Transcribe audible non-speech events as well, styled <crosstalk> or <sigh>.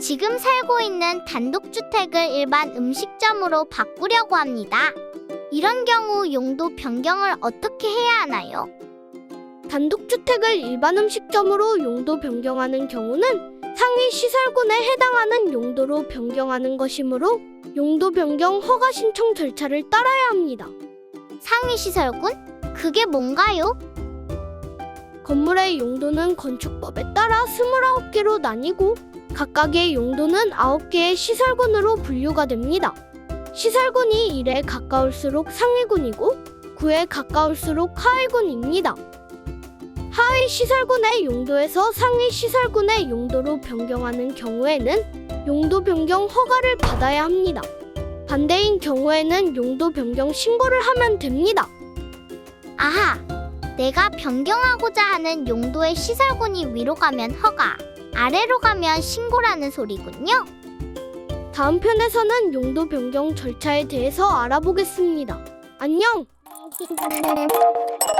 지금 살고 있는 단독주택을 일반 음식점으로 바꾸려고 합니다. 이런 경우 용도 변경을 어떻게 해야 하나요? 단독주택을 일반 음식점으로 용도 변경하는 경우는 상위 시설군에 해당하는 용도로 변경하는 것이므로 용도 변경 허가 신청 절차를 따라야 합니다. 상위 시설군? 그게 뭔가요? 건물의 용도는 건축법에 따라 29개로 나뉘고 각각의 용도는 9개의 시설군으로 분류가 됩니다. 시설군이 1에 가까울수록 상위군이고 9에 가까울수록 하위군입니다. 하위 시설군의 용도에서 상위 시설군의 용도로 변경하는 경우에는 용도 변경 허가를 받아야 합니다. 반대인 경우에는 용도 변경 신고를 하면 됩니다. 아하! 내가 변경하고자 하는 용도의 시설군이 위로 가면 허가, 아래로 가면 신고라는 소리군요. 다음 편에서는 용도 변경 절차에 대해서 알아보겠습니다. 안녕! <laughs>